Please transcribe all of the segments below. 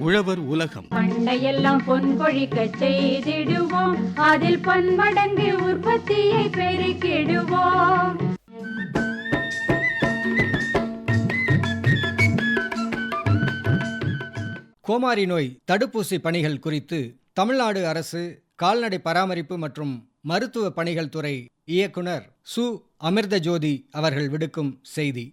உழவர் உலகம். பண்டையெல்லாம் பொன் கொழிக்க செய்திடுவோம். அதில் பன்மடங்கு உற்பத்தியை பெருக்கிடுவோம். கோமாரி நோய் தடுப்பூசி பணிகள் குறித்து தமிழ்நாடு அரசு கால்நடை பராமரிப்பு மற்றும் மருத்துவ பணிகள் துறை இயக்குனர் சு. அமிர்தஜோதி அவர்கள் விடுக்கும் செய்தி.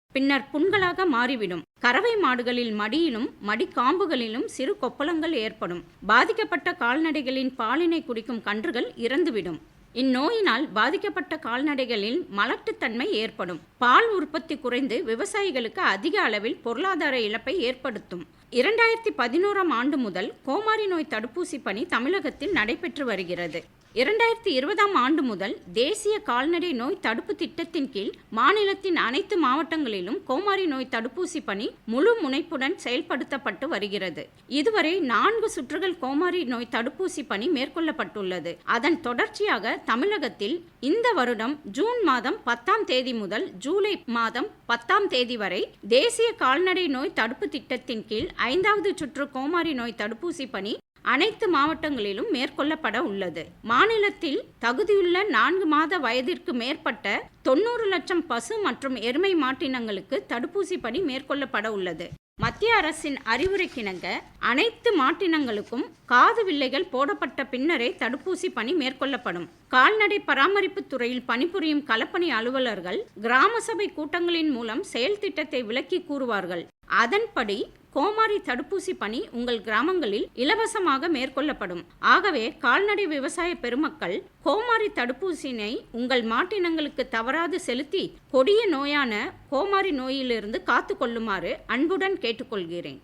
பின்னர் புண்களாக மாறிவிடும். கறவை மாடுகளில் மடியிலும் மடிக்காம்புகளிலும் சிறு கொப்பளங்கள் ஏற்படும். பாதிக்கப்பட்ட கால்நடைகளின் பாலினை குடிக்கும் கன்றுகள் இறந்துவிடும். இந்நோயினால் பாதிக்கப்பட்ட கால்நடைகளில் மலட்டுத்தன்மை ஏற்படும். பால் உற்பத்தி குறைந்து விவசாயிகளுக்கு அதிக அளவில் பொருளாதார இழப்பை ஏற்படுத்தும். இரண்டாயிரத்தி பதினோராம் ஆண்டு முதல் கோமாரி நோய் தடுப்பூசி பணி தமிழகத்தில் நடைபெற்று வருகிறது. இரண்டாயிரத்தி இருபதாம் ஆண்டு முதல் தேசிய கால்நடை நோய் தடுப்பு திட்டத்தின் கீழ் மாநிலத்தின் அனைத்து மாவட்டங்களிலும் கோமாரி நோய் தடுப்பூசி பணி முழு முனைப்புடன் செயல்படுத்தப்பட்டு வருகிறது. இதுவரை நான்கு சுற்றுகள் கோமாரி நோய் தடுப்பூசி பணி மேற்கொள்ளப்பட்டுள்ளது. அதன் தொடர்ச்சியாக தமிழகத்தில் இந்த வருடம் ஜூன் மாதம் பத்தாம் தேதி முதல் ஜூலை மாதம் பத்தாம் தேதி வரை தேசிய கால்நடை நோய் தடுப்பு திட்டத்தின் கீழ் ஐந்தாவது சுற்று கோமாரி நோய் தடுப்பூசி பணி அனைத்து மாவட்டங்களிலும் மேற்கொள்ளப்பட உள்ளது. மாநிலத்தில் தகுதியுள்ள நான்கு மாத வயதிற்கு மேற்பட்ட தொண்ணூறு லட்சம் பசு மற்றும் எருமை மாட்டினங்களுக்கு தடுப்பூசி பணி மேற்கொள்ளப்பட உள்ளது. மத்திய அரசின் அறிவுரைக்கிணங்க அனைத்து மாட்டினங்களுக்கும் காது வில்லைகள் போடப்பட்ட பின்னரே தடுப்பூசி பணி மேற்கொள்ளப்படும். கால்நடை பராமரிப்பு துறையில் பணிபுரியும் களப்பணி அலுவலர்கள் கிராம சபை கூட்டங்களின் மூலம் செயல் திட்டத்தை விளக்கி கூறுவார்கள். அதன்படி கோமாரி தடுப்பூசி பணி உங்கள் கிராமங்களில் இலவசமாக மேற்கொள்ளப்படும். ஆகவே கால்நடை விவசாய பெருமக்கள் கோமாரி தடுப்பூசியினை உங்கள் மாட்டினங்களுக்கு தவறாது செலுத்தி கொடிய நோயான கோமாரி நோயிலிருந்து காத்து கொள்ளுமாறு அன்புடன் கேட்டுக்கொள்கிறேன்.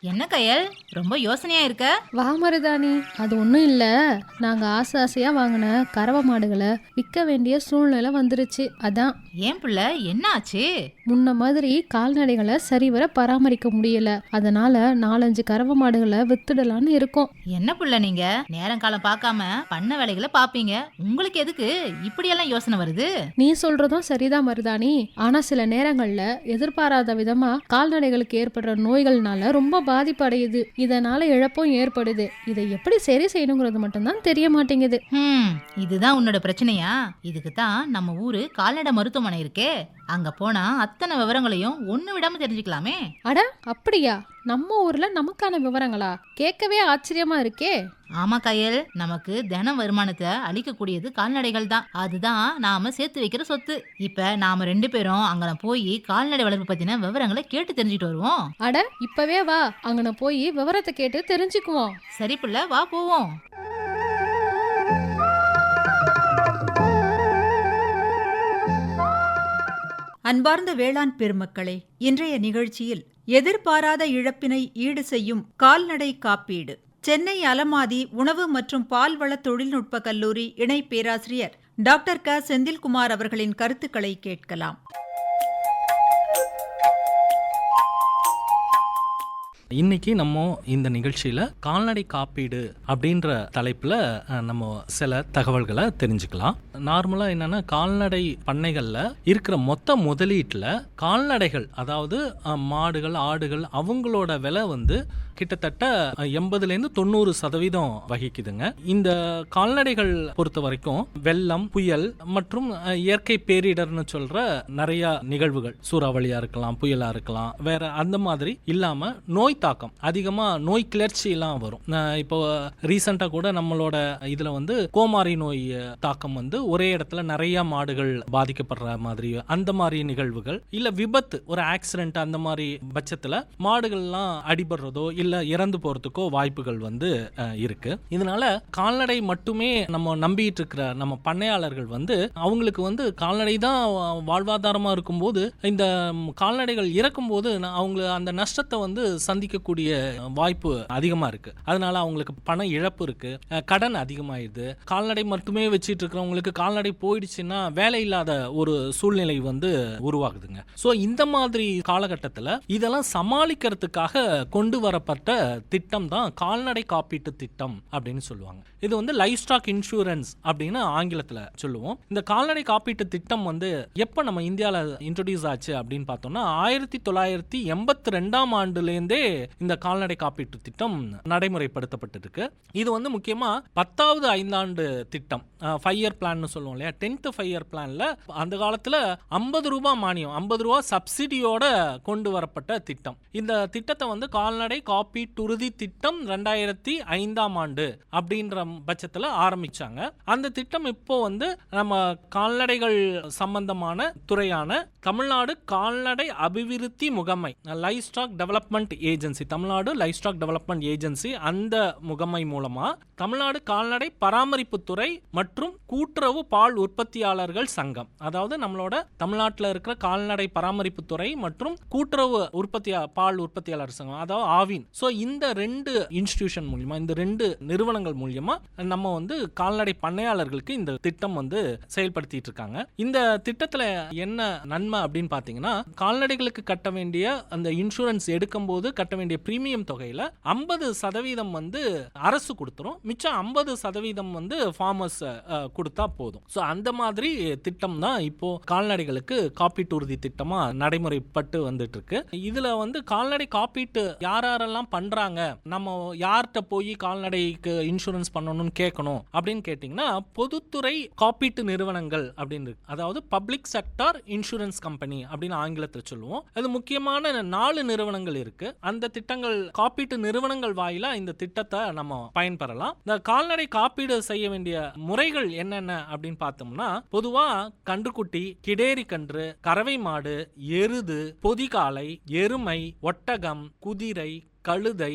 என்ன கயல்? ரொம்ப யோசனையா இருக்க? வா மருதாணி. அது ஒன்றும் இல்லை. நாங்கள் ஆசை ஆசையாக வாங்கின கறவை மாடுகளை விற்க வேண்டிய சூழ்நிலை வந்துருச்சு. அதான். ஏன் புள்ள? என்ன ஆச்சு? முன்ன மாதிரி கால்நடைகளை சரிவர பராமரிக்க முடியல. அதனால நாலஞ்சு கறவை மாடுகளை வித்துடலான்னு இருக்கோம். என்ன புள்ள நீங்க? நேரம் காலம் பார்க்காம பண்ண வேலைகளை பாப்பீங்க. உங்களுக்கு எதுக்கு இப்படியெல்லாம் யோசனை வருது? நீ சொல்றதும் சரிதான் மருதாணி. ஆனா சில நேரங்கள்ல எதிர்பாராத விதமா கால்நடைகளுக்கு ஏற்படுற நோய்கள்னால ரொம்ப பாதிப்பு அடையுது இதனால இழப்பும் ஏற்படுது. இதை எப்படி சரி செய்யணுங்கிறது மட்டும்தான் தெரிய மாட்டேங்குது. ஹம். இதுதான் உன்னோட பிரச்சனையா? இதுக்கு தான் நம்ம ஊரு கால்நடை மருத்துவமனை இருக்கே. அங்க போனா அத்தனை விவரங்களையும் ஒண்ணு விடாம தெரிஞ்சுக்கலாமே. அட அப்படியா? நம்ம ஊர்ல நமக்கான விவரங்களா? கேட்கவே ஆச்சரியமா இருக்கே. ஆமா கயல் நமக்கு தின வருமானத்தை அளிக்கக்கூடியது கால்நடைகள் தான். அதுதான் நாம சேர்த்து வைக்கிற சொத்து. இப்ப நாம ரெண்டு பேரும் அங்கன போய் கால்நடை வளர்ப்பு பத்தின விவரங்களை கேட்டு தெரிஞ்சுட்டு வருவோம். அட இப்பவே வா. அங்கன போய் விவரத்தை கேட்டு தெரிஞ்சுக்குவோம். சரி புள்ள வா போவோம். அன்பார்ந்த வேளாண் பெருமக்களே இன்றைய நிகழ்ச்சியில் எதிர்பாராத இழப்பினை ஈடு செய்யும் கால்நடை காப்பீடு. சென்னை அலமாதி உணவு மற்றும் பால்வள தொழில்நுட்ப கல்லூரி இணை பேராசிரியர் டாக்டர் க. செந்தில்குமார் அவர்களின் கருத்துக்களை கேட்கலாம். இன்னைக்கு நம்ம இந்த நிகழ்ச்சியில் கால்நடை காப்பீடு அப்படின்ற தலைப்பில் நம்ம சில தகவல்களை தெரிஞ்சுக்கலாம். நார்மலாக என்னென்னா கால்நடை பண்ணைகளில் இருக்கிற மொத்த முதலீட்டில் கால்நடைகள் அதாவது மாடுகள் ஆடுகள் அவங்களோட விலை வந்து கிட்டத்தட்ட எண்பதுலேருந்து தொண்ணூறு சதவீதம் வகிக்குதுங்க. இந்த கால்நடைகள் பொறுத்த வரைக்கும் வெள்ளம் புயல் மற்றும் இயற்கை பேரிடர்னு சொல்ற நிறைய நிகழ்வுகள். சூறாவளியா இருக்கலாம் புயலா இருக்கலாம் வேற அந்த மாதிரி இல்லாம நோய் தாக்கம். அதிகமா நோய் கிளர்ச்சி எல்லாம் வரும் இப்போ ரீசெண்டா கூட நம்மளோட இதுல வந்து கோமாரி நோய் தாக்கம் வந்து ஒரே இடத்துல நிறைய மாடுகள் பாதிக்கப்படுற மாதிரி அந்த மாதிரி நிகழ்வுகள். இல்ல விபத்து ஒரு ஆக்சிடென்ட் அந்த மாதிரி பட்சத்துல மாடுகள்லாம் அடிபடுறதோ இல்ல இல்லை இறந்து போகிறதுக்கோ வாய்ப்புகள் வந்து இருக்குது இருக்கு. இதனால கால்நடை மட்டுமே நம்ம நம்பிட்டு இருக்கிற நம்ம பண்ணையாளர்கள் வந்து அவங்களுக்கு வந்து கால்நடை தான் வாழ்வாதாரமாக இருக்கும்போது இந்த கால்நடைகள் இறக்கும்போது ந- அவங்க அந்த நஷ்டத்தை வந்து சந்திக்கக்கூடிய வாய்ப்பு அதிகமாக இருக்கு. அதனால அவங்களுக்கு பண இழப்பு இருக்கு கடன் அதிகமாயிடுது கால்நடை மட்டுமே வச்சுட்டு இருக்கிறவங்களுக்கு கால்நடை போயிடுச்சுன்னா வேலை இல்லாத ஒரு சூழ்நிலை வந்து உருவாகுதுங்க. ஸோ இந்த மாதிரி காலகட்டத்தில் இதெல்லாம் சமாளிக்கிறதுக்காக கொண்டு வரப்பட்ட திட்டம் தான் கால்நடை காப்பீட்டு திட்டம் அப்படின்னு சொல்லுவாங்க. இது வந்து லைஃப் ஸ்டாக் இன்சூரன்ஸ் அப்படின்னு ஆங்கிலத்தில் சொல்லுவோம். இந்த கால்நடை காப்பீட்டு திட்டம் வந்து எப்போ நம்ம இந்தியாவில் இன்ட்ரடியூஸ் ஆச்சு அப்படின்னு பார்த்தோம்னா ஆயிரத்தி தொள்ளாயிரத்தி எண்பத்தி ரெண்டாம் ஆண்டுலேருந்தே இந்த கால்நடை காப்பீட்டு திட்டம் நடைமுறைப்படுத்தப்பட்டிருக்கு. இது வந்து முக்கியமாக பத்தாவது ஐந்தாண்டு திட்டம். ஃபைவ் இயர் பிளான்னு சொல்லுவோம் இல்லையா? டென்த்து ஃபைவ் இயர் பிளானில் அந்த காலத்தில் ஐம்பது ரூபா மானியம் ஐம்பது ரூபா சப்சிடியோட கொண்டு வரப்பட்ட திட்டம். இந்த திட்டத்தை வந்து கால்நடை காப்பீட்டுறுதி திட்டம் ரெண்டாயிரத்தி ஐந்தாம் ஆண்டு அப்படின்ற பட்சத்தில் ஆரம்பிச்சாங்க. அந்த திட்டம் இப்போ வந்து நம்ம கால்நடைகள் சம்பந்தமான துறையான தமிழ்நாடு கால்நடை அபிவிருத்தி முகமை livestock development agency Tamil Nadu livestock development agency அந்த முகமை மூலமா தமிழ்நாடு கால்நடை பராமரிப்பு துறை மற்றும் கூட்டுறவு பால் உற்பத்தியாளர்கள் சங்கம் அதாவது நம்மளோட தமிழ்நாட்டில் இருக்கிற கால்நடை பராமரிப்பு துறை மற்றும் கூட்டுறவு உற்பத்தி பால் உற்பத்தியாளர் சங்கம் அதாவது ஆவின் ஸோ இந்த ரெண்டு இன்ஸ்டிடியூஷன் மூலியமா இந்த ரெண்டு நிறுவனங்கள் மூலியமா நம்ம வந்து கால்நடை பண்ணையாளர்களுக்கு இந்த திட்டம் வந்து செயல்படுத்திட்டு இருக்காங்க. இந்த திட்டத்தில் என்ன நன்மை அப்படின்னு பார்த்தீங்கன்னா கால்நடைகளுக்கு கட்ட வேண்டிய அந்த இன்சூரன்ஸ் எடுக்கும்போது கட்ட வேண்டிய பிரீமியம் தொகையில் ஐம்பது சதவீதம் வந்து அரசு கொடுத்துரும். மிச்சம் ஐம்பது சதவீதம் வந்து ஃபார்மர்ஸ் கொடுத்தா போதும். ஸோ அந்த மாதிரி திட்டம் தான் இப்போ கால்நடைகளுக்கு காப்பீட்டு உறுதி திட்டமாக நடைமுறைப்பட்டு வந்துட்டு இருக்கு. இதில் வந்து கால்நடை காப்பீட்டு யார் இதெல்லாம் பண்ணுறாங்க நம்ம யார்கிட்ட போய் கால்நடைக்கு இன்சூரன்ஸ் பண்ணணும்னு கேட்கணும் அப்படின்னு கேட்டிங்கன்னா பொதுத்துறை காப்பீட்டு நிறுவனங்கள் அப்படின்னு இருக்கு. அதாவது பப்ளிக் செக்டார் இன்சூரன்ஸ் கம்பெனி அப்படின்னு ஆங்கிலத்தில் சொல்லுவோம். அது முக்கியமான நாலு நிறுவனங்கள் இருக்குது அந்த திட்டங்கள் காப்பீட்டு நிறுவனங்கள் வாயிலாக இந்த திட்டத்தை நம்ம பயன்பெறலாம். இந்த கால்நடை காப்பீடு செய்ய வேண்டிய முறைகள் என்னென்ன அப்படின்னு பார்த்தோம்னா பொதுவாக கன்றுக்குட்டி கிடேரி கன்று கறவை மாடு எருது பொதிகாலை எருமை ஒட்டகம் குதிரை கழுதை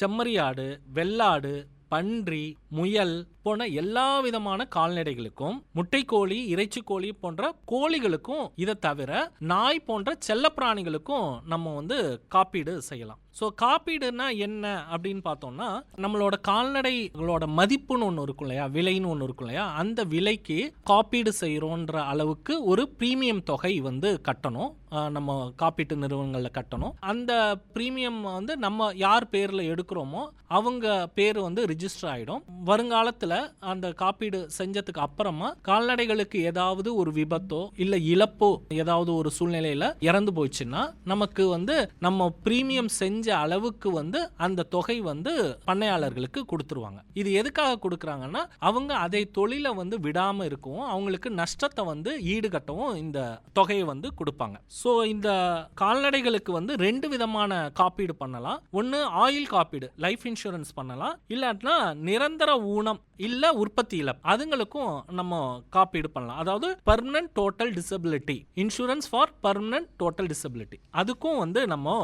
செம்மறியாடு வெள்ளாடு பன்றி முயல் போன எல்லா விதமான கால்நடைகளுக்கும் முட்டைக்கோழி இறைச்சிக்கோழி போன்ற கோழிகளுக்கும் இதை தவிர நாய் போன்ற செல்லப்பிராணிகளுக்கும் நம்ம வந்து காப்பீடு செய்யலாம். ஸோ காப்பீடுனா என்ன அப்படின்னு பார்த்தோம்னா நம்மளோட கால்நடைகளோட மதிப்புன்னு ஒன்று இருக்கும் இல்லையா? விலைன்னு ஒன்று இருக்கும் இல்லையா? அந்த விலைக்கு காப்பீடு செய்கிறோன்ற அளவுக்கு ஒரு ப்ரீமியம் தொகை வந்து கட்டணும். நம்ம காப்பீட்டு நிறுவனங்களில் கட்டணும். அந்த ப்ரீமியம் வந்து நம்ம யார் பேரில் எடுக்கிறோமோ அவங்க பேர் வந்து ரிஜிஸ்டர் ஆகிடும் வருங்காலத்தில் அந்த காப்பீடு செஞ்சதுக்கு அப்புறமா கால்நடைகளுக்கு ஏதாவது ஒரு விபத்தோ இல்லை இழப்போ ஏதாவது ஒரு சூழ்நிலையில் இறந்து போச்சுன்னா நமக்கு வந்து நம்ம ப்ரீமியம் செஞ்ச அளவுக்கு வந்து அந்த தொகை வந்து பண்ணையாளர்களுக்கு கொடுத்துருவாங்க. இது எதுக்காக கொடுக்குறாங்கன்னா அவங்க அதை தொழிலை வந்து விடாமல் இருக்கவும் அவங்களுக்கு நஷ்டத்தை வந்து ஈடுகட்டவும் இந்த தொகையை வந்து கொடுப்பாங்க. ஸோ இந்த கால்நடைகளுக்கு வந்து ரெண்டு விதமான காப்பீடு பண்ணலாம். ஒன்று ஆயில் காப்பீடு லைஃப் இன்சூரன்ஸ் பண்ணலாம். இல்லாட்டினா நிரந்தர ஊனம் இல்லை உற்பத்தி இழப்பு அதுங்களுக்கும் நம்ம காப்பீடு பண்ணலாம். அதாவது permanent total disability insurance for permanent total disability அதுக்கும் வந்து நம்ம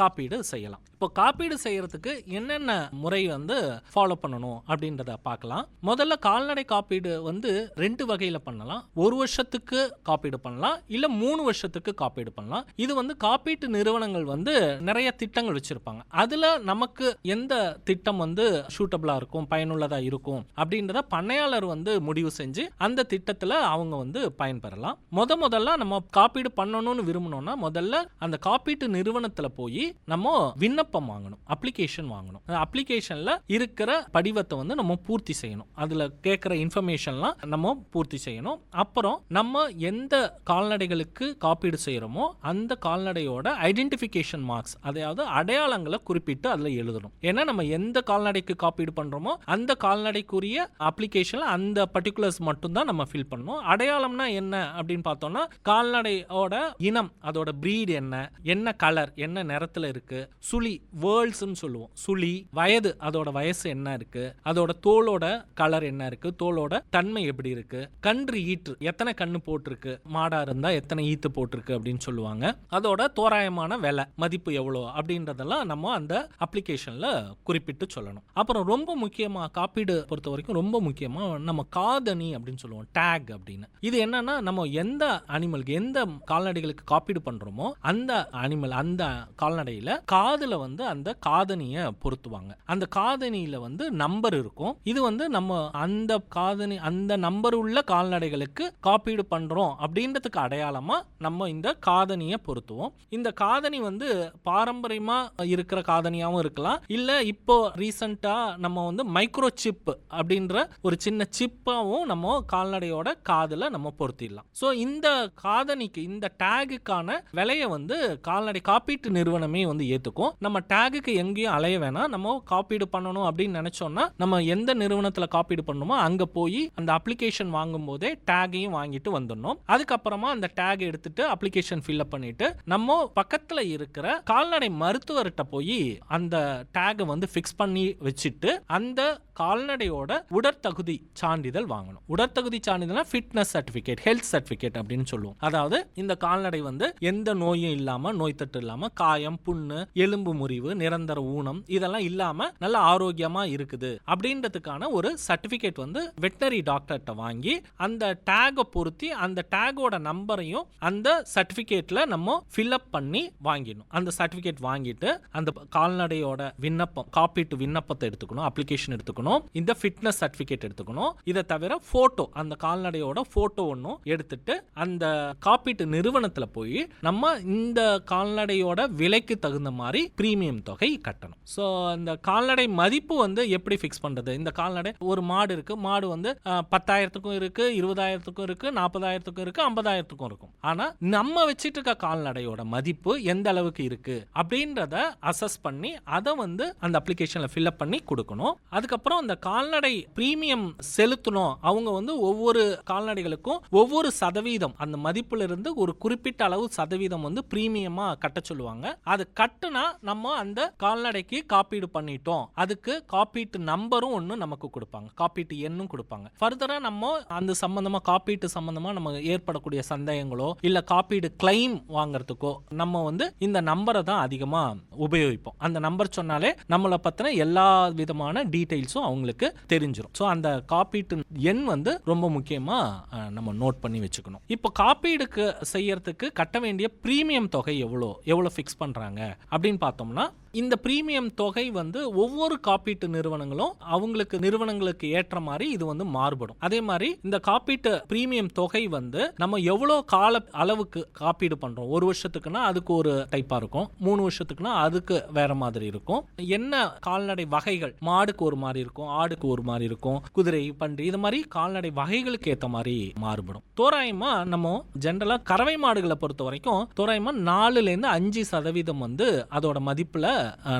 காப்பீடு செய்யலாம். இப்போ காப்பீடு செய்யறதுக்கு என்னென்ன முறை வந்து ஃபாலோ பண்ணணும் அப்படின்றத பார்க்கலாம். முதல்ல கால்நடை காப்பீடு வந்து ரெண்டு வகையில் பண்ணலாம். ஒரு வருஷத்துக்கு காப்பீடு பண்ணலாம் இல்லை மூணு வருஷத்துக்கு காப்பீடு பண்ணலாம். இது வந்து காப்பீட்டு நிறுவனங்கள் வந்து நிறைய திட்டங்கள் வச்சிருப்பாங்க. அதில் நமக்கு எந்த திட்டம் வந்து சூட்டபிளாக இருக்கும் பயனுள்ளதாக இருக்கும் அப்படின்றத பண்ணையாளர் வந்து முடிவு செஞ்சு அந்த திட்டத்தில் அவங்க வந்து பயன்பெறலாம். முத முதல்ல நம்ம காப்பீடு பண்ணணும்னு விரும்பணும்னா முதல்ல அந்த காப்பீட்டு நிறுவனத்தில் போய் நம்ம விண்ணப்பம் வாங்கணும் அப்ளிகேஷன் வாங்கணும். அந்த அப்ளிகேஷனில் இருக்கிற படிவத்தை வந்து நம்ம பூர்த்தி செய்யணும். அதில் கேட்குற இன்ஃபர்மேஷன்லாம் நம்ம பூர்த்தி செய்யணும். அப்புறம் நம்ம எந்த கால்நடைகளுக்கு காப்பீடு செய்கிறோமோ அந்த கால்நடையோட ஐடென்டிஃபிகேஷன் மார்க்ஸ் அதாவது அடையாளங்களை குறிப்பிட்டு அதில் எழுதணும். ஏன்னா நம்ம எந்த கால்நடைக்கு காப்பீடு பண்ணுறோமோ அந்த கால்நடைக்குரிய அப்ளிகேஷனில் அந்த பர்டிகுலர்ஸ் மட்டும்தான் நம்ம ஃபில் பண்ணணும். அடையாளம்னா என்ன அப்படின்னு பார்த்தோம்னா கால்நடையோட இனம் அதோட ப்ரீட் என்ன என்ன கலர் என்ன நிறத்தில் இருக்குது சுழி வேர்ல்ட்ஸ்னு சொல்லுவோம். சுழி வயது அதோட வயசு என்ன இருக்கு? அதோட தோலோட கலர் என்ன இருக்கு? தோலோட தன்மை எப்படி இருக்கு? கன்று ஈற்று எத்தனை கண்ணு போட்டிருக்கு? மாடா இருந்தா எத்தனை ஈத்து போட்டிருக்கு அப்படின்னு சொல்லுவாங்க. அதோட தோராயமான விலை மதிப்பு எவ்வளோ அப்படின்றதெல்லாம் நம்ம அந்த அப்ளிகேஷன்ல குறிப்பிட்டு சொல்லணும். அப்புறம் ரொம்ப முக்கியமா காப்பீடு பொறுத்த வரைக்கும் ரொம்ப முக்கியமா நம்ம காதணி அப்படின்னு சொல்லுவோம் டேக் அப்படின்னு. இது என்னன்னா நம்ம எந்த அனிமலுக்கு எந்த கால்நடைகளுக்கு காப்பீடு பண்றோமோ அந்த அனிமல் அந்த கால்நடையில காதில் வந்து அந்த காதணியை பொருத்துவாங்க. அந்த காதணியில் வந்து நம்பர் இருக்கும். இது வந்து நம்ம அந்த காதணி அந்த நம்பர் உள்ள கால்நடைகளுக்கு காப்பீடு பண்ணுறோம் அப்படின்றதுக்கு அடையாளமாக நம்ம இந்த காதணியை பொருத்துவோம். இந்த காதணி வந்து பாரம்பரியமாக இருக்கிற காதணியாகவும் இருக்கலாம். இல்லை இப்போ ரீசண்டாக நம்ம வந்து மைக்ரோ சிப் அப்படின்ற ஒரு சின்ன சிப்பாகவும் நம்ம கால்நடையோட காதில் நம்ம பொருத்திடலாம். ஸோ இந்த காதணிக்கு இந்த டேகுக்கான விலையை வந்து கால்நடை காப்பீட்டு நிறுவனமே வந்து ஏத்துக்கும் நம்ம டேகுக்கு எங்கேயும் அலைய வேணாம். நம்ம காப்பீடு பண்ணணும் அப்படின்னு நினைச்சோம்னா நம்ம எந்த நிறுவனத்தில் காப்பீடு பண்ணணுமோ அங்கே போய் அந்த அப்ளிகேஷன் வாங்கும் போதே டேகையும் வாங்கிட்டு வந்துடணும். அதுக்கப்புறமா அந்த டேக் எடுத்துட்டு அப்ளிகேஷன் ஃபில்அப் பண்ணிட்டு நம்ம பக்கத்தில் இருக்கிற கால்நடை மருத்துவர்கிட்ட போய் அந்த டேகை வந்து ஃபிக்ஸ் பண்ணி வச்சுட்டு அந்த கால்நடையோட உடற்தகுதி சான்றிதழ் வாங்கணும். உடற்தகுதி சான்றிதழ்னா ஃபிட்னஸ் சர்டிஃபிகேட் ஹெல்த் சர்டிஃபிகேட் அப்படின்னு சொல்லுவோம். அதாவது இந்த கால்நடை வந்து எந்த நோயும் இல்லாம நோய் தொற்று இல்லாம காயம் புண்ணு எலும்பு முறிவு நிரந்தர ஊனம் இதெல்லாம் இல்லாம நல்ல ஆரோக்கியமா இருக்குது. அப்படின்றதுக்கான ஒரு சர்டிஃபிகேட் வந்து வெட்டினரி டாக்டர்கிட்ட வாங்கி அந்த டேகை பொருத்தி அந்த டேகோட நம்பரையும் அந்த சர்டிஃபிகேட்ல நம்ம ஃபில்அப் பண்ணி வாங்கிடணும். அந்த சர்டிஃபிகேட் வாங்கிட்டு அந்த கால்நடையோட விண்ணப்பம் காப்பீட்டு விண்ணப்பத்தை எடுத்துக்கணும் அப்ளிகேஷன் எடுத்துக்கணும். இந்த ஃபிட்னஸ் சர்டிஃபிகேட் எடுத்துக்கணும். இதை தவிர ஃபோட்டோ அந்த கால்நடையோட ஃபோட்டோ ஒன்றும் எடுத்துட்டு அந்த காப்பீட்டு நிறுவனத்தில் போய் நம்ம இந்த கால்நடையோட விலைக்கு தகுந்த மாதிரி பிரீமியம் தொகை கட்டணும். ஸோ இந்த கால்நடை மதிப்பு வந்து எப்படி ஃபிக்ஸ் பண்ணுறது இந்த கால்நடை ஒரு மாடு இருக்குது மாடு வந்து பத்தாயிரத்துக்கும் இருக்குது இருபதாயிரத்துக்கும் இருக்குது நாற்பதாயிரத்துக்கும் இருக்குது ஐம்பதாயிரத்துக்கும் இருக்கும். ஆனால் நம்ம வச்சுட்டு இருக்க கால்நடையோட மதிப்பு எந்த அளவுக்கு இருக்குது அப்படின்றத அசஸ் பண்ணி அதை வந்து அந்த அப்ளிகேஷனில் ஃபில்அப் பண்ணி கொடுக்கணும். அதுக்கப்புறம் அந்த கால்நடை பிரீமியம் செலுத்தணும். அவங்க வந்து ஒவ்வொரு கால்நடைகளுக்கும் ஒவ்வொரு சதவீதம் அந்த மதிப்புல இருந்து ஒரு குறிப்பிட்ட அளவு சதவீதம் வந்து பிரீமியமா கட்ட சொல்லுவாங்க. அது கட்டுனா நம்ம அந்த கால்நடைக்கு காப்பீடு பண்ணிட்டோம். அதுக்கு காப்பீட்டு நம்பரும் ஒன்று நமக்கு கொடுப்பாங்க. காப்பீட்டு எண்ணும் கொடுப்பாங்க. ஃபர்தரா நம்ம அந்த சம்பந்தமா காப்பீட்டு சம்பந்தமா நம்ம ஏற்படக்கூடிய சந்தேகங்களோ இல்ல காப்பீடு கிளைம் வாங்குறதுக்கோ நம்ம வந்து இந்த நம்பரை தான் அதிகமாக உபயோகிப்போம். அந்த நம்பர் சொன்னாலே நம்மளை பற்றின எல்லா விதமான டீட்டெயில்ஸும் டீடைல்ஸும் அவங்களுக்கு தெரிஞ்சிடும் ஸோ அந்த காப்பீட்டு எண் வந்து ரொம்ப முக்கியமாக நம்ம நோட் பண்ணி வச்சுக்கணும். இப்போ காப்பீடுக்கு செய்யறதுக்கு கட்ட வேண்டிய ப்ரீமியம் தொகை எவ்வளோ எவ்வளோ ஃபிக்ஸ் பண்றாங்க அப்படின்னு பார்த்தோம்னா இந்த பிரீமியம் தொகை வந்து ஒவ்வொரு காப்பீட்டு நிறுவனங்களும் அவங்களுக்கு நிறுவனங்களுக்கு ஏற்ற மாதிரி இது வந்து மாறுபடும். அதே மாதிரி இந்த காப்பீட்டு பிரீமியம் தொகை வந்து நம்ம எவ்வளோ கால அளவுக்கு காப்பீடு பண்றோம்? ஒரு வருஷத்துக்குன்னா அதுக்கு ஒரு டைப்பா இருக்கும். மூணு வருஷத்துக்குன்னா அதுக்கு வேற மாதிரி இருக்கும். என்ன கால்நடை வகைகள் மாடுக்கு ஒரு மாதிரி இருக்கும் ஆடுக்கு ஒரு மாதிரி இருக்கும் குதிரை பன்றி இது மாதிரி கால்நடை வகைகளுக்கு ஏற்ற மாதிரி மாறுபடும். தோராயமா நம்ம ஜென்ரலா கறவை மாடுகளை பொறுத்த வரைக்கும் தோராயமா நாலுல இருந்து அஞ்சு சதவீதம் வந்து அதோட மதிப்புல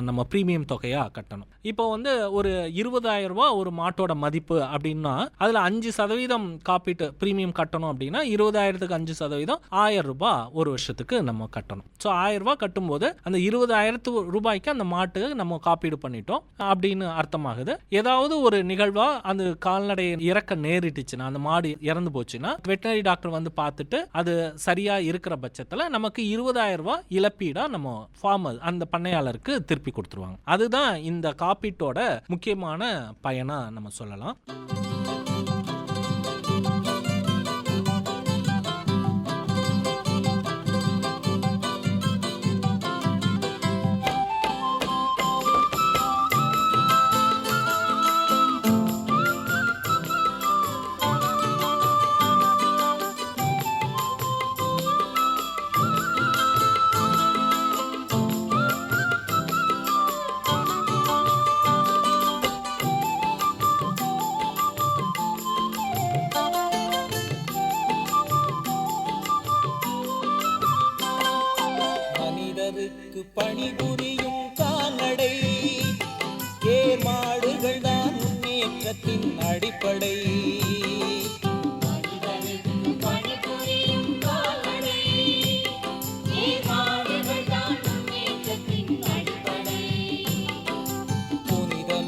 நம்ம பிரீமியம் தொகையா கட்டணும். இப்போ வந்து ஒரு இருபதாயிரம் ரூபாய் ஒரு மாட்டோட மதிப்பு அப்படின்னா அதுல அஞ்சு சதவீதம் காப்பீட்டு பிரீமியம் கட்டணும் அப்படின்னா இருபதாயிரத்துக்கு அஞ்சு சதவீதம் ஆயிரம் ரூபாய் ஒரு வருஷத்துக்கு நம்ம கட்டணும். ஸோ ஆயிரம் ரூபாய் கட்டும்போது அந்த இருபதாயிரத்து ரூபாய்க்கு அந்த மாட்டுக்கு நம்ம காப்பீடு பண்ணிட்டோம் அப்படின்னு அர்த்தமாகுது. ஏதாவது ஒரு நிகழ்வா அந்த கால்நடை இறக்க நேரிட்டுச்சுன்னா அந்த மாடு இறந்து போச்சுன்னா வெட்டினரி டாக்டர் வந்து பார்த்துட்டு அது சரியா இருக்கிற பட்சத்துல நமக்கு இருபதாயிரம் ரூபாய் இழப்பீடா நம்ம ஃபார்மர் அந்த பண்ணையாளருக்கு திருப்பி கொடுத்துருவாங்க. அதுதான் இந்த காப்பீட்டோட முக்கியமான பயனா நம்ம சொல்லலாம்.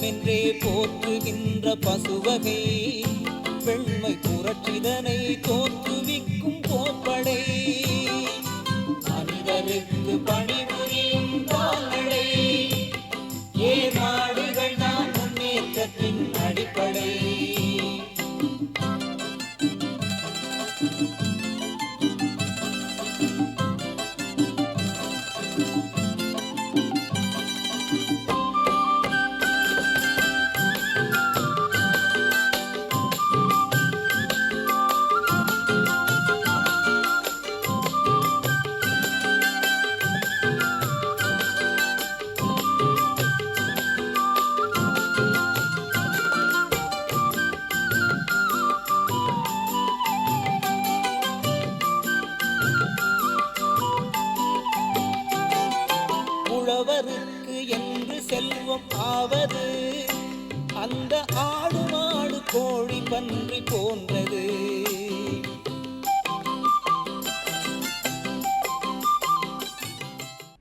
சொல்கின்ற பசுவகை. வெண்மை புரட்சிதனை தோற்றுவிக்கும் போப்படை மனிதருக்கு பணிபுரியும் கால்நடை. நாடுகள் தான் முன்னேற்றத்தின் அடிப்படை.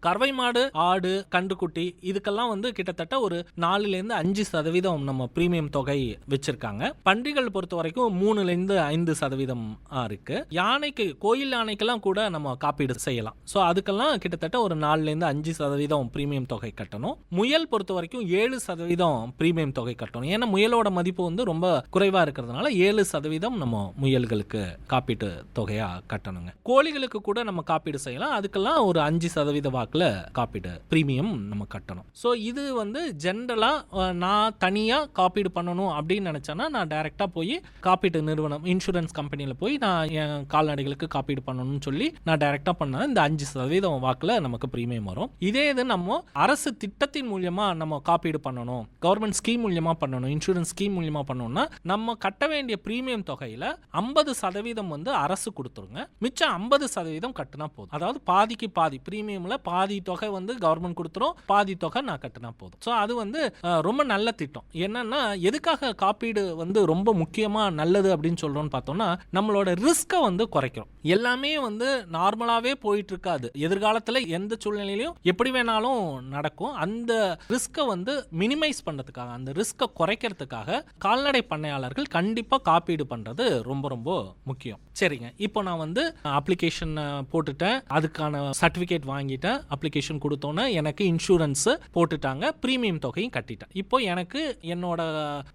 கறவை மாடு ஆடு கண்டுக்குட்டி இதுக்கெல்லாம் வந்து கிட்டத்தட்ட ஒரு நாலுலேருந்து அஞ்சு சதவீதம் நம்ம ப்ரீமியம் தொகை வச்சிருக்காங்க. பன்றிகள் பொறுத்த வரைக்கும் மூணுலேருந்து ஐந்து சதவீதம் இருக்கு. யானைக்கு கோயில் யானைக்கெல்லாம் கூட நம்ம காப்பீடு செய்யலாம். ஸோ அதுக்கெல்லாம் கிட்டத்தட்ட ஒரு நாலுலேருந்து அஞ்சு சதவீதம் ப்ரீமியம் தொகை கட்டணும். முயல் பொறுத்த வரைக்கும் ஏழு சதவீதம் ப்ரீமியம் தொகை கட்டணும். ஏன்னா முயலோட மதிப்பு வந்து ரொம்ப குறைவாக இருக்கிறதுனால ஏழு சதவீதம் நம்ம முயல்களுக்கு காப்பீட்டு தொகையாக கட்டணுங்க. கோழிகளுக்கு கூட நம்ம காப்பீடு செய்யலாம். அதுக்கெல்லாம் ஒரு அஞ்சு சதவீத வாக்கில் காப்பீடு ப்ரீமியம் நம்ம கட்டணும். ஸோ இது வந்து ஜென்ரலாக நான் தனியாக காப்பீடு பண்ணணும் அப்படின்னு நினச்சேன்னா நான் டைரெக்டாக போய் காப்பீட்டு நிறுவனம் இன்சூரன்ஸ் கம்பெனியில் போய் நான் என் கால்நடைகளுக்கு காப்பீடு பண்ணணும்னு சொல்லி நான் டைரெக்டாக பண்ண இந்த அஞ்சு சதவீதம் வாக்கில் நமக்கு ப்ரீமியம் வரும். இதே இது நம்ம அரசு திட்டத்தின் மூலியமாக நம்ம காப்பீடு பண்ணணும். கவர்மெண்ட் ஸ்கீம் மூலியமாக பண்ணணும். இன்சூரன்ஸ் ஸ்கீம் மூலியமாக பண்ணணும்னா நம்ம கட்ட வேண்டிய ப்ரீமியம் தொகையில் ஐம்பது சதவீதம் வந்து அரசு கொடுத்துருங்க. மிச்சம் ஐம்பது சதவீதம் கட்டினா போதும். அதாவது பாதிக்கு பாதி ப்ரீமியமில் பாதி பாதி தொகை வந்து கவர்மெண்ட் கொடுத்துரும் பாதி தொகை நான் கட்டினா போதும். ஸோ அது வந்து ரொம்ப நல்ல திட்டம். என்னன்னா எதுக்காக காப்பீடு வந்து ரொம்ப முக்கியமாக நல்லது அப்படின்னு சொல்கிறோம்னு பார்த்தோம்னா நம்மளோட ரிஸ்க்கை வந்து குறைக்கிறோம். எல்லாமே வந்து நார்மலாகவே போயிட்டு இருக்காது எதிர்காலத்தில் எந்த சூழ்நிலையிலையும் எப்படி வேணாலும் நடக்கும். அந்த ரிஸ்க்கை வந்து மினிமைஸ் பண்ணுறதுக்காக அந்த ரிஸ்க்கை குறைக்கிறதுக்காக கால்நடை பண்ணையாளர்கள் கண்டிப்பாக காப்பீடு பண்ணுறது ரொம்ப ரொம்ப முக்கியம். சரிங்க. இப்போ நான் வந்து அப்ளிகேஷன் போட்டுட்டேன். அதுக்கான சர்டிஃபிகேட் வாங்கிட்டேன். அப்ளிகேஷன் கொடுத்தோன்னே எனக்கு இன்சூரன்ஸ் போட்டுட்டாங்க ப்ரீமியம் தொகையும் கட்டிட்டேன். இப்போ எனக்கு என்னோட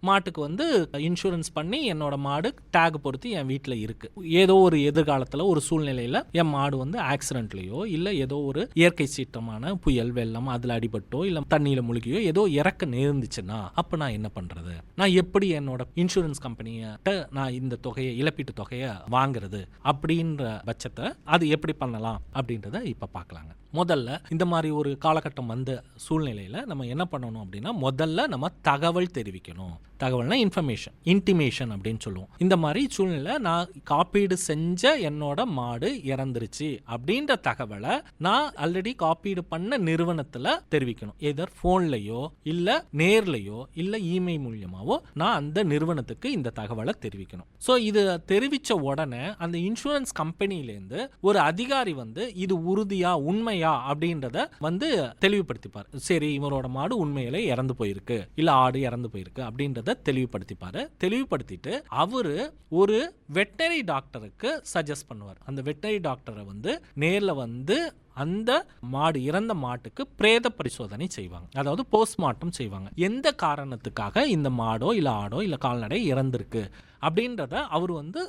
மாட்டுக்கு வந்து இன்சூரன்ஸ் பண்ணி என்னோட மாடு டேக் பொறுத்து என் வீட்டில் இருக்கு. ஏதோ ஒரு எதிர்காலத்தில் ஒரு சூழ்நிலையில் என் மாடு வந்து ஆக்சிடென்ட்லையோ இல்லை ஏதோ ஒரு இயற்கை சீற்றமான புயல் வெள்ளம் அதில் அடிபட்டோ இல்லை தண்ணியில் முழுகியோ ஏதோ இறக்க நேர்ந்துச்சுன்னா அப்போ நான் என்ன பண்ணுறது நான் எப்படி என்னோட இன்சூரன்ஸ் கம்பெனியிட்ட நான் இந்த தொகையை இழப்பீட்டு தொகையை வாங்குறது? அப்படின்ற பட்சத்தை அது எப்படி பண்ணலாம்? அப்படின்றத இப்போ பார்க்கலாங்க முதல்ல இந்த மாதிரி ஒரு காலகட்டம் வந்த சூழ்நிலையில் நம்ம என்ன பண்ணணும் அப்படின்னா முதல்ல நம்ம தகவல் தெரிவிக்கணும். தகவல்னா இன்ஃபர்மேஷன் இன்டிமேஷன் அப்படின்னு சொல்லுவோம். இந்த மாதிரி சூழ்நிலை நான் காப்பீடு செஞ்ச என்னோட மாடு இறந்துருச்சு அப்படின்ற தகவலை நான் ஆல்ரெடி காப்பீடு பண்ண நிறுவனத்தில் தெரிவிக்கணும். எதர் ஃபோன்லையோ இல்லை நேர்லையோ இல்லை இமெயில் மூலியமாகவோ நான் அந்த நிறுவனத்துக்கு இந்த தகவலை தெரிவிக்கணும். ஸோ இது தெரிவித்த உடனே அந்த இன்சூரன்ஸ் கம்பெனிலேருந்து ஒரு அதிகாரி வந்து இது உறுதியாக உண்மை உண்மையா அப்படின்றத வந்து தெளிவுபடுத்திப்பார். சரி இவரோட மாடு உண்மையிலே இறந்து போயிருக்கு இல்ல ஆடு இறந்து போயிருக்கு அப்படின்றத தெளிவுபடுத்திப்பாரு. தெளிவுபடுத்திட்டு அவரு ஒரு வெட்டரி டாக்டருக்கு சஜஸ்ட் பண்ணுவார். அந்த வெட்டரி டாக்டரை வந்து நேர்ல வந்து அந்த மாடு இறந்த மாட்டுக்கு பிரேத பரிசோதனை செய்வாங்க. அதாவது போஸ்ட்மார்ட்டம் செய்வாங்க. எந்த காரணத்துக்காக இந்த மாடோ இல்லை ஆடோ இல்லை கால்நடை இறந்திருக்கு அப்படின்றத அவர் வந்து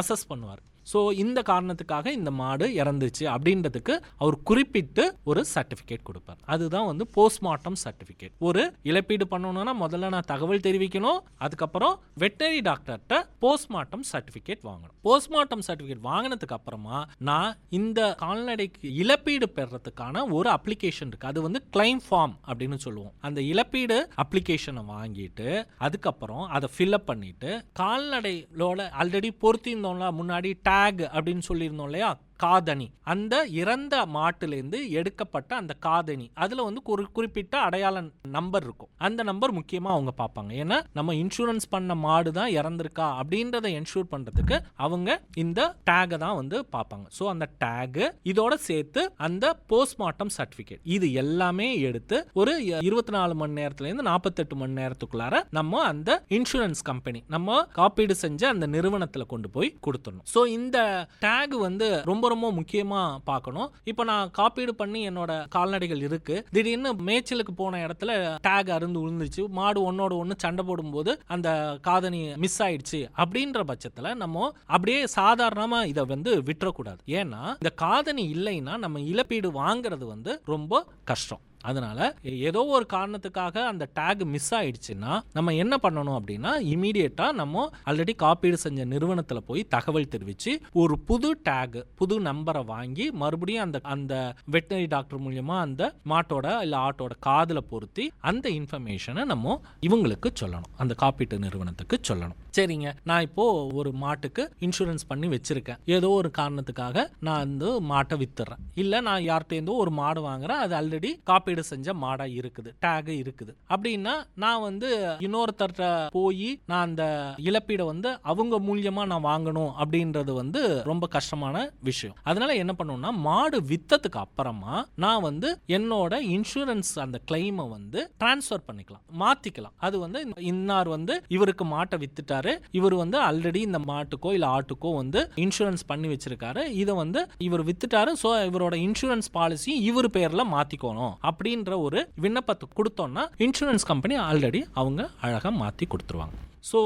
அசஸ் பண்ணுவார். ஸோ இந்த காரணத்துக்காக இந்த மாடு இறந்துச்சு அப்படின்றதுக்கு அவர் குறிப்பிட்டு ஒரு சர்டிஃபிகேட் கொடுப்பார். அதுதான் வந்து போஸ்ட்மார்ட்டம் சர்டிஃபிகேட் ஒரு இழப்பீடு பண்ணணும்னா முதல்ல நான் தகவல் தெரிவிக்கணும். அதுக்கப்புறம் வெட்டரி டாக்டர்கிட்ட போஸ்ட்மார்ட்டம் சர்டிஃபிகேட் வாங்கணும். போஸ்ட்மார்ட்டம் சர்டிஃபிகேட் வாங்கினதுக்கு அப்புறமா நான் இந்த கால்நடைக்கு இழப்பீடு பெறத்துக்கான ஒரு அப்ளிகேஷன் இருக்கு. அது வந்து கிளைம் ஃபார்ம் அப்படின்னு சொல்லுவோம். அந்த இழப்பீடு அப்ளிகேஷனை வாங்கிட்டு அதுக்கப்புறம் அதை ஃபில்அப் பண்ணிட்டு கால்நடையோட ஆல்ரெடி பொருத்தியிருந்தோம்ல முன்னாடி டேக் அப்படின்னு சொல்லியிருந்தோம் இல்லையா? காதணி. அந்த இறந்த மாட்டுலேருந்து எடுக்கப்பட்ட அந்த காதணி. அதில் வந்து ஒரு குறிப்பிட்ட அடையாள நம்பர் இருக்கும். அந்த நம்பர் முக்கியமாக அவங்க பார்ப்பாங்க. ஏன்னா நம்ம இன்சூரன்ஸ் பண்ண மாடு தான் இறந்திருக்கா அப்படின்றத என்ஷூர் பண்ணுறதுக்கு அவங்க இந்த டேகை தான் வந்து பார்ப்பாங்க. ஸோ அந்த டேகு இதோட சேர்த்து அந்த போஸ்ட்மார்ட்டம் சர்டிஃபிகேட் இது எல்லாமே எடுத்து ஒரு இருபத்தி நாலு மணி நேரத்துலேருந்து நாற்பத்தெட்டு மணி நேரத்துக்குள்ளார நம்ம அந்த இன்சூரன்ஸ் கம்பெனி நம்ம காப்பீடு செஞ்ச அந்த நிறுவனத்தில் கொண்டு போய் கொடுத்துடணும். ஸோ இந்த டேக் வந்து ரொம்ப ரொம்ப முக்கியமா பார்க்கணும். இப்போ நான் காப்பீடு பண்ணி என்னோட கால்நடைகள் இருக்கு. திடீர்னு மேய்ச்சலுக்கு போன இடத்துல டேக் அருந்து விழுந்துச்சு மாடு ஒன்னோட ஒன்று சண்டை போடும்போது அந்த காதணி மிஸ் ஆயிடுச்சு அப்படின்ற பட்சத்தில் நம்ம அப்படியே சாதாரணமா இதை வந்து விட்டுறக்கூடாது. ஏன்னா இந்த காதணி இல்லைன்னா நம்ம இழப்பீடு வாங்குறது வந்து ரொம்ப கஷ்டம். அதனால ஏதோ ஒரு காரணத்துக்காக அந்த டேக் மிஸ் ஆயிடுச்சுன்னா நம்ம என்ன பண்ணணும் அப்படின்னா இமீடியட்டா நம்ம ஆல்ரெடி காப்பீடு செஞ்ச நிறுவனத்தில் போய் தகவல் தெரிவித்து ஒரு புது டேக் புது நம்பரை வாங்கி மறுபடியும் அந்த அந்த வெட்டினரி டாக்டர் மூலியமா அந்த மாட்டோட இல்லை ஆட்டோட காதில் பொருத்தி அந்த இன்ஃபர்மேஷனை நம்ம இவங்களுக்கு சொல்லணும். அந்த காப்பீட்டு நிறுவனத்துக்கு சொல்லணும். சரிங்க. நான் இப்போ ஒரு மாட்டுக்கு இன்சூரன்ஸ் பண்ணி வச்சிருக்கேன். ஏதோ ஒரு காரணத்துக்காக நான் வந்து மாட்டை வித்துறேன். இல்ல நான் யார்கிட்டேருந்தோ ஒரு மாடு வாங்குறேன். அது ஆல்ரெடி காப்பீடு செஞ்ச மாடா இருக்குது. டேக் இருக்குது. அப்படின்னா நான் வந்து இன்னொருத்தர்கிட்ட போய் நான் அந்த இழப்பீடை வந்து அவங்க மூலியமா நான் வாங்கணும் அப்படின்றது வந்து ரொம்ப கஷ்டமான விஷயம். அதனால என்ன பண்ணுவோம்னா மாடு வித்ததுக்கு அப்புறமா நான் வந்து என்னோட இன்சூரன்ஸ் அந்த கிளைமை வந்து டிரான்ஸ்ஃபர் பண்ணிக்கலாம். மாத்திக்கலாம். அது வந்து இன்னார் வந்து இவருக்கு மாட்டை வித்துட்டாரு. இவர் வந்து ஆல்ரெடி இந்த மாட்டுக்கோ இல்ல ஆட்டுக்கோ வந்து இன்சூரன்ஸ் பண்ணி வச்சிருக்காரு. இதை வந்து இவர் வித்துட்டாரு. ஸோ இவரோட இன்சூரன்ஸ் பாலிசி இவர் பேர்ல மாத்திக்கணும் அப்படின்ற ஒரு விண்ணப்பத்தை கொடுத்தோம்னா இன்சூரன்ஸ் கம்பெனி ஆல்ரெடி அவங்க அழகா மாத்தி கொடுத்துருவாங்க. ஸோ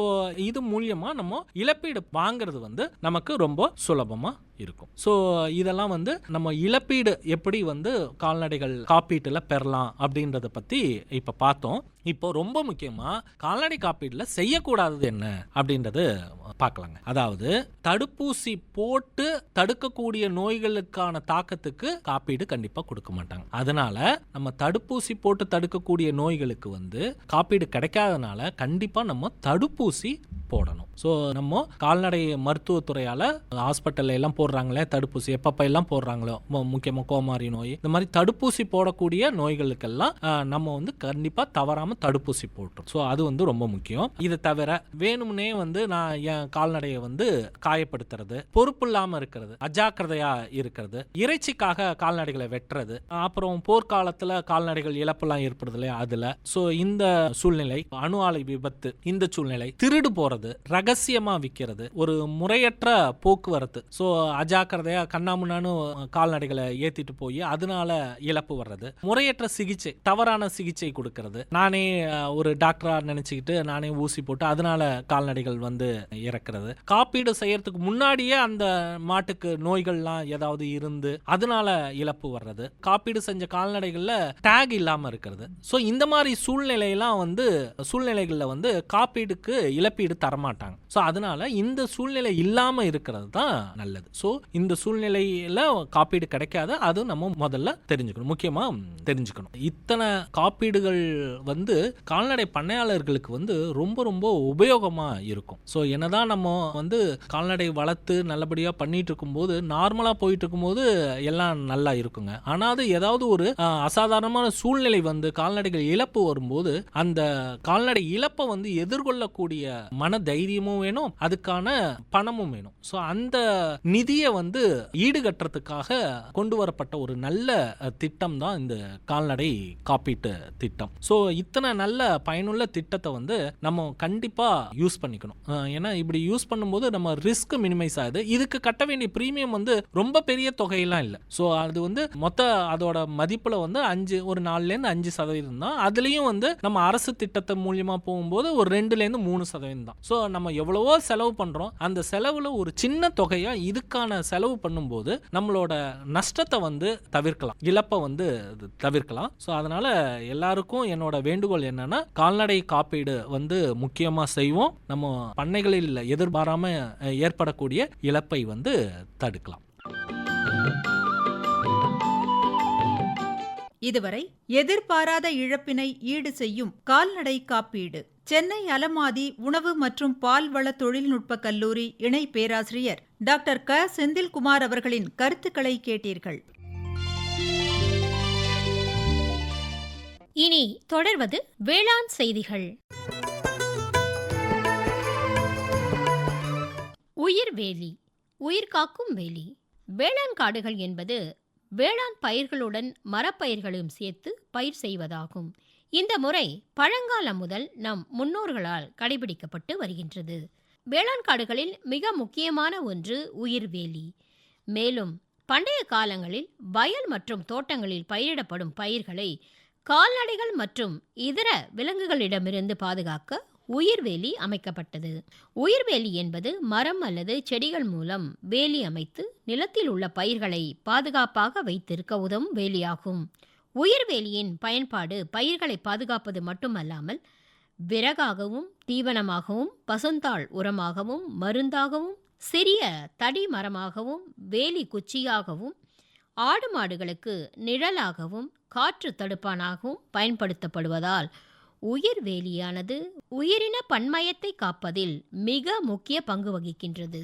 இது மூலியமா நம்ம இழப்பீடு வாங்குறது வந்து நமக்கு ரொம்ப சுலபமா இருக்கும். ஸோ இதெல்லாம் வந்து நம்ம இழப்பீடு எப்படி வந்து கால்நடைகள் காப்பீட்டில் பெறலாம் அப்படின்றத பற்றி இப்போ பார்த்தோம். இப்போ ரொம்ப முக்கியமாக கால்நடை காப்பீட்டில் செய்யக்கூடாதது என்ன அப்படின்றது பார்க்கலாங்க. அதாவது தடுப்பூசி போட்டு தடுக்கக்கூடிய நோய்களுக்கான தாக்கத்துக்கு காப்பீடு கண்டிப்பாக கொடுக்க மாட்டாங்க. அதனால நம்ம தடுப்பூசி போட்டு தடுக்கக்கூடிய நோய்களுக்கு வந்து காப்பீடு கிடைக்காதனால கண்டிப்பாக நம்ம தடுப்பூசி போடணும். ஸோ நம்ம கால்நடை மருத்துவத்துறையால் ஹாஸ்பிட்டல்ல எல்லாம் போடுறாங்களே தடுப்பூசி எப்பப்ப எல்லாம் போடுறாங்களோ முக்கியமாக கோமாரி நோய் இந்த மாதிரி தடுப்பூசி போடக்கூடிய நோய்களுக்கெல்லாம் நம்ம வந்து கண்டிப்பாக தவறாமல் தடுப்பூசி போட்டுரும் ஸோ அது வந்து ரொம்ப முக்கியம். இதை தவிர வேணும்னே வந்து நான் என் கால்நடையை வந்து காயப்படுத்துறது பொறுப்பு இல்லாமல் இருக்கிறது அஜாக்கிரதையாக இருக்கிறது இறைச்சிக்காக கால்நடைகளை வெட்டுறது அப்புறம் போர்க்காலத்தில் கால்நடைகள் இழப்பெல்லாம் ஏற்படுது இல்லையா அதில். ஸோ இந்த சூழ்நிலை அணு ஆலை விபத்து இந்த சூழ்நிலை திருடு போகிறது ரகசியமாக விற்கிறது ஒரு முறையற்ற போக்குவரத்து. ஸோ அஜாக்கிரதையாக கண்ணாமுன்னான்னு கால்நடைகளை ஏற்றிட்டு போய் அதனால இழப்பு வர்றது. முறையற்ற சிகிச்சை தவறான சிகிச்சை கொடுக்கறது. நானே ஒரு டாக்டராக நினச்சிக்கிட்டு நானே ஊசி போட்டு அதனால கால்நடைகள் வந்து இறக்குறது. காப்பீடு செய்யறதுக்கு முன்னாடியே அந்த மாட்டுக்கு நோய்கள்லாம் ஏதாவது இருந்து அதனால இழப்பு வர்றது. காப்பீடு செஞ்ச கால்நடைகளில் டேக் இல்லாமல் இருக்கிறது. ஸோ இந்த மாதிரி சூழ்நிலையெல்லாம் வந்து சூழ்நிலைகளில் வந்து காப்பீடுக்கு இழப்பீடு தரமாட்டாங்க. ஸோ அதனால இந்த சூழ்நிலை இல்லாமல் இருக்கிறது தான் நல்லது. ஸோ இந்த சூழ்நிலையில் காப்பீடு கிடைக்காத அது நம்ம முதல்ல தெரிஞ்சுக்கணும். முக்கியமாக தெரிஞ்சுக்கணும். இத்தனை காப்பீடுகள் வந்து கால்நடை பண்ணையாளர்களுக்கு வந்து ரொம்ப ரொம்ப உபயோகமாக இருக்கும். ஸோ என்னதான் நம்ம வந்து கால்நடை வளர்த்து நல்லபடியாக பண்ணிட்டு இருக்கும்போது நார்மலாக போயிட்டு இருக்கும்போது எல்லாம் நல்லா இருக்குங்க. ஆனால் அது ஏதாவது ஒரு அசாதாரணமான சூழ்நிலை வந்து கால்நடைகள் இழப்பு வரும்போது அந்த கால்நடை இழப்பை வந்து எதிர்கொள்ளக்கூடிய மன தைரியமும் வேணும் அதுக்கான பணமும் வேணும். ஸோ அந்த நிதி நிதியை வந்து ஈடுகட்டுறதுக்காக கொண்டு வரப்பட்ட ஒரு நல்ல திட்டம் தான் இந்த கால்நடை காப்பீட்டு திட்டம். ஸோ இத்தனை நல்ல பயனுள்ள திட்டத்தை வந்து நம்ம கண்டிப்பாக யூஸ் பண்ணிக்கணும். ஏன்னா இப்படி யூஸ் பண்ணும்போது நம்ம ரிஸ்க் மினிமைஸ் ஆகுது. இதுக்கு கட்ட வேண்டிய ப்ரீமியம் வந்து ரொம்ப பெரிய தொகையெல்லாம் இல்லை. ஸோ அது வந்து மொத்த அதோட மதிப்பில் வந்து அஞ்சு ஒரு நாலுலேருந்து அஞ்சு சதவீதம் தான். அதுலேயும் வந்து நம்ம அரசு திட்டத்தை மூலியமா போகும்போது ஒரு ரெண்டுலேருந்து மூணு சதவீதம் தான். ஸோ நம்ம எவ்வளவோ செலவு பண்ணுறோம் அந்த செலவில் ஒரு சின்ன தொகையாக இதுக்காக அதுக்கான செலவு பண்ணும்போது நம்மளோட நஷ்டத்தை வந்து தவிர்க்கலாம். இழப்பை வந்து தவிர்க்கலாம். ஸோ அதனால எல்லாருக்கும் என்னோட வேண்டுகோள் என்னன்னா கால்நடை காப்பீடு வந்து முக்கியமா செய்வோம். நம்ம பண்ணைகளில் எதிர்பாராம ஏற்படக்கூடிய இழப்பை வந்து தடுக்கலாம். இதுவரை எதிர்பாராத இழப்பினை ஈடு செய்யும் கால்நடை காப்பீடு. சென்னை அலமாதி உணவு மற்றும் பால்வள தொழில்நுட்ப கல்லூரி இணை பேராசிரியர் டாக்டர் க. செந்தில்குமார் அவர்களின் கருத்துக்களை கேட்டீர்கள். இனி தொடர்வது வேளாண் செய்திகள். உயிர் வேலி உயிர்காக்கும் வேலி. வேளாண் காடுகள் என்பது வேளாண் பயிர்களுடன் மரப்பயிர்களும் சேர்த்து பயிர் செய்வதாகும். இந்த முறை பழங்காலம் முதல் நம் முன்னோர்களால் கடைபிடிக்கப்பட்டு வருகின்றது. வேளாண் காடுகளில் மிக முக்கியமான ஒன்று உயிர்வேலி மேலும் பண்டைய காலங்களில் வயல் மற்றும் தோட்டங்களில் பயிரிடப்படும் பயிர்களை கால்நடைகள் மற்றும் இதர விலங்குகளிடமிருந்து பாதுகாக்க உயிர்வேலி அமைக்கப்பட்டது. உயிர்வேலி என்பது மரம் அல்லது செடிகள் மூலம் வேலி அமைத்து நிலத்தில் உள்ள பயிர்களை பாதுகாப்பாக வைத்திருக்க உதவும் வேலியாகும். உயிர்வேலியின் பயன்பாடு பயிர்களை பாதுகாப்பது மட்டுமல்லாமல் விறகாகவும் தீவனமாகவும் பசுந்தாள் உரமாகவும் மருந்தாகவும் சிறிய தடி மரமாகவும் வேலி குச்சியாகவும் ஆடு மாடுகளுக்கு நிழலாகவும் காற்று தடுப்பானாகவும் பயன்படுத்தப்படுவதால் உயிர்வேலியானது உயிரின பன்மயத்தை காப்பதில் மிக முக்கிய பங்கு வகிக்கின்றது.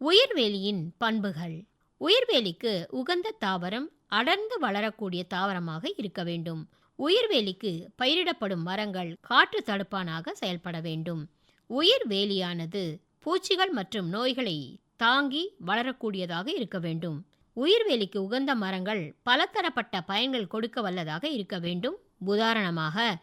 உயிர்வேலியின் பண்புகள். உயிர்வேலிக்கு உகந்த தாவரம் அடர்ந்து வளரக்கூடிய தாவரமாக இருக்க வேண்டும். உயிர்வேலிக்கு பயிரிடப்படும் மரங்கள் காற்று தடுப்பானாக செயல்பட வேண்டும். உயிர்வேலியானது பூச்சிகள் மற்றும் நோய்களை தாங்கி வளரக்கூடியதாக இருக்க வேண்டும். உயிர்வேலிக்கு உகந்த மரங்கள் பலதரப்பட்ட பயன்கள் கொடுக்க வல்லதாக இருக்க வேண்டும். உதாரணமாக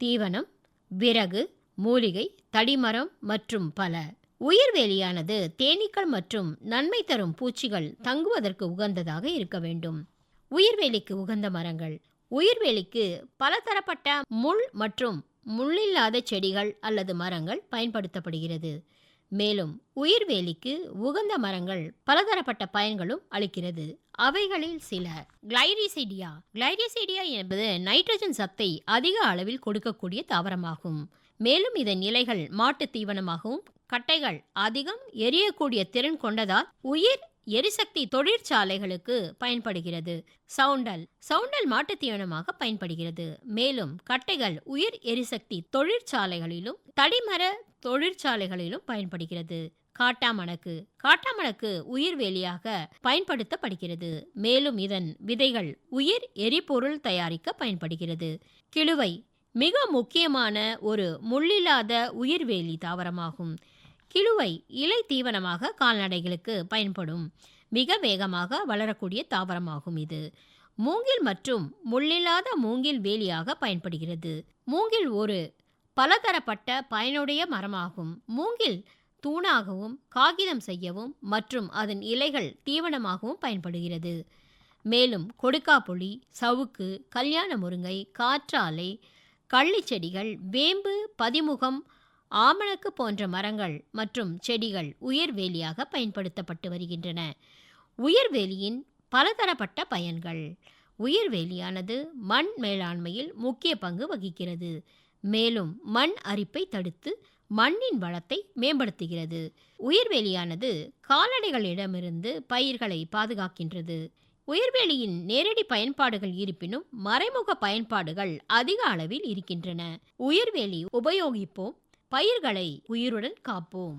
தீவனம் விறகு மூலிகை தடிமரம் மற்றும் பல. உயிர்வேலியானது தேனீக்கள் மற்றும் நன்மை தரும் பூச்சிகள் தங்குவதற்கு உகந்ததாக இருக்க வேண்டும். உயிர்வேலிக்கு உகந்த மரங்கள். உயிர்வேலிக்கு பலதரப்பட்ட முள் மற்றும் முள்ளில்லாத செடிகள் அல்லது மரங்கள் பயன்படுத்தப்படுகிறது. மேலும் உயிர்வேலிக்கு உகந்த மரங்கள் பலதரப்பட்ட பயன்களும் அளிக்கிறது. அவைகளில் சில கிளைரிசீடியா. கிளைரிசீடியா என்பது நைட்ரஜன் சத்தை அதிக அளவில் கொடுக்கக்கூடிய தாவரமாகும். மேலும் இதன் இலைகள் மாட்டுத் தீவனமாகவும் கட்டைகள் அதிகம் எரியக்கூடிய திறன் கொண்டதால் உயிர் எரிசக்தி தொழிற்சாலைகளுக்கு பயன்படுகிறது. சவுண்டல். சவுண்டல் மாட்டுத் தீவனமாக பயன்படுகிறது. மேலும் கட்டைகள் உயிர் எரிசக்தி தொழிற்சாலைகளிலும் தடிமர தொழிற்சாலைகளிலும் பயன்படுகிறது. காட்டாமணக்கு. காட்டாமணக்கு உயிர்வேலியாக பயன்படுத்தப்படுகிறது. மேலும் இதன் விதைகள் உயிர் எரிபொருள் தயாரிக்க பயன்படுகிறது. கிழுவை. மிக முக்கியமான ஒரு முள்ளில்லாத உயிர்வேலி தாவரமாகும். கிழுவை இலை தீவனமாக கால்நடைகளுக்கு பயன்படும். மிக வேகமாக வளரக்கூடிய தாவரமாகும் இது. மூங்கில் மற்றும் முள்ளில்லாத மூங்கில் வேலியாக பயன்படுகிறது. மூங்கில் ஒரு பலதரப்பட்ட பயனுடைய மரமாகும். மூங்கில் தூணாகவும் காகிதம் செய்யவும் மற்றும் அதன் இலைகள் தீவனமாகவும் பயன்படுகிறது. மேலும் கொடுக்காப்புளி சவுக்கு கல்யாண முருங்கை காற்றாலை கள்ளிச்செடிகள் வேம்பு பதிமுகம் ஆமணக்கு போன்ற மரங்கள் மற்றும் செடிகள் உயிர்வேலியாக பயன்படுத்தப்பட்டு வருகின்றன. உயிர்வேலியின் பலதரப்பட்ட பயன்கள். உயிர்வேலியானது மண் மேலாண்மையில் முக்கிய பங்கு வகிக்கிறது. மேலும் மண் அரிப்பை தடுத்து மண்ணின் வளத்தை மேம்படுத்துகிறது. உயிர்வேலியானது கால்நடைகளிடமிருந்து பயிர்களை பாதுகாக்கின்றது. உயிர்வேலியின் நேரடி பயன்பாடுகள் இருப்பினும் மறைமுக பயன்பாடுகள் அதிக அளவில் இருக்கின்றன. உயிர்வேலி உபயோகிப்போம் பயிர்களை உயிருடன் காப்போம்.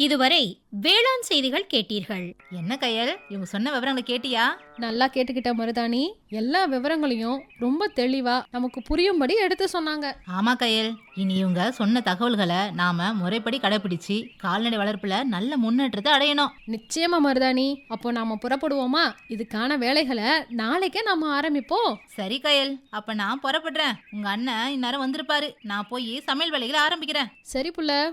இதுவரை வேளாண் செய்திகள் கேட்டீர்கள். என்ன கையல்? இவங்க சொன்ன விவரங்களை கேட்டியா? நல்லா கேட்டுக்கிட்ட மருதாணி எல்லா விவரங்களையும் ரொம்ப தெளிவா நமக்கு புரியும்படி எடுத்து சொன்னாங்க. ஆமா கையல். இனி இவங்க சொன்ன தகவல்களை நாம முறைப்படி கடைபிடிச்சு கால்நடை வளர்ப்புல நல்ல முன்னேற்றத்தை அடையணும். நிச்சயமா மருதாணி. அப்போ நாம புறப்படுவோமா? இதுக்கான வேலைகளை நாளைக்கே நாம ஆரம்பிப்போம். சரி கையல். அப்ப நான் புறப்படுறேன். உங்க அண்ணன் இந்நேரம் வந்திருப்பாரு. நான் போய் சமையல் வேலைகளை ஆரம்பிக்கிறேன். சரி புள்ள.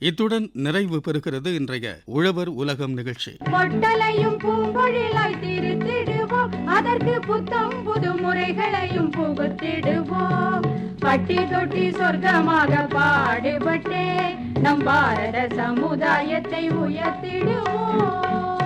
இத்துடன் நிறைவு பெறுகிறது இன்றைய உழவர் உலகம் நிகழ்ச்சி. பொட்டலையும் பூங்கொழிலாய் திருத்திடுவோம். அதற்கு புத்தம் புது முறைகளையும் புகுத்திடுவோம். பட்டி தொட்டி சொர்க்கமாக பாடுபட்டே நம் பாரத சமுதாயத்தை உயர்த்திடுவோம்.